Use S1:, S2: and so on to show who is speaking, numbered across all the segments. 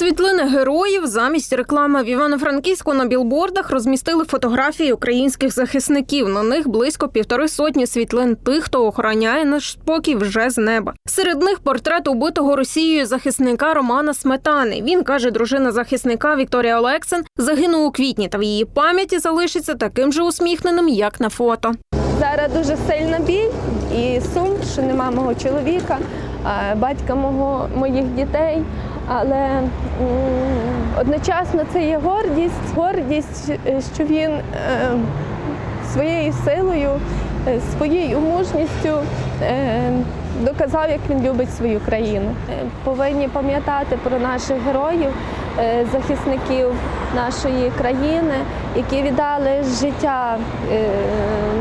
S1: Світлини героїв замість реклами в Івано-Франківську на білбордах розмістили фотографії українських захисників. На них близько півтори сотні світлин тих, хто охороняє наш спокій вже з неба. Серед них портрет убитого Росією захисника Романа Сметани. Він каже, дружина захисника Вікторія Олексин загинув у квітні, та в її пам'яті залишиться таким же усміхненим, як на фото.
S2: Зараз дуже сильна біль і сум, що нема мого чоловіка, батька мого, моїх дітей. Але одночасно це є гордість, гордість, е, що він е, своєю силою, е, своєю мужністю доказав, як він любить свою країну. Повинні пам'ятати про наших героїв, захисників нашої країни, які віддали життя.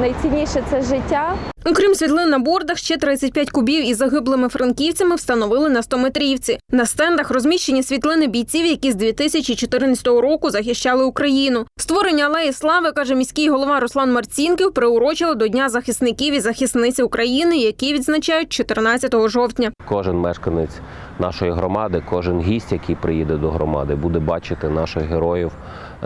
S2: Найцінніше це життя.
S1: Окрім світлин на бордах, ще 35 кубів із загиблими франківцями встановили на 100-метрівці. На стендах розміщені світлини бійців, які з 2014 року захищали Україну. Створення алеї слави, каже міський голова Руслан Марцінків, приурочили до Дня захисників і захисниць України, які відзначають 14 жовтня.
S3: Кожен мешканець нашої громади, кожен гість, який приїде до громади, буде бачити наших героїв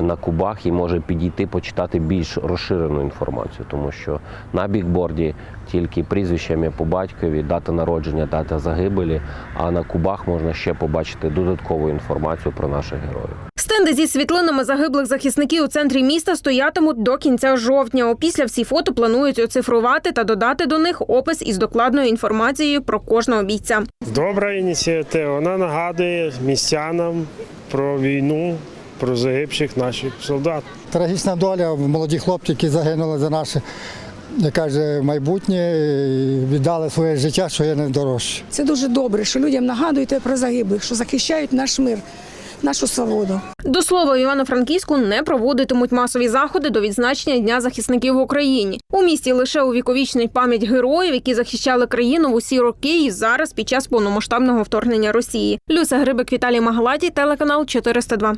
S3: на кубах і може підійти почитати більш розширену інформацію, тому що на бікборді тільки прізвище ім'я по батькові, дата народження, дата загибелі. А на кубах можна ще побачити додаткову інформацію про наших героїв.
S1: Стенди зі світлинами загиблих захисників у центрі міста стоятимуть до кінця жовтня. Опісля всі фото планують оцифрувати та додати до них опис із докладною інформацією про кожного бійця.
S4: Добра ініціатива. Вона нагадує містянам про війну, про загибших наших солдат.
S5: Трагічна доля, молоді хлопці, які загинули за наше, як каже, майбутнє, і віддали своє життя, що є найдорожче.
S6: Це дуже добре, що людям нагадуєте про загиблих, що захищають наш мир, нашу свободу.
S1: До слова, в Івано-Франківську не проводитимуть масові заходи до відзначення Дня захисників в Україні. У місті лише увіковічнить пам'ять героїв, які захищали країну в усі роки і зараз під час повномасштабного вторгнення Росії. Люся Грибик, Віталій Магалаті, телеканал 402.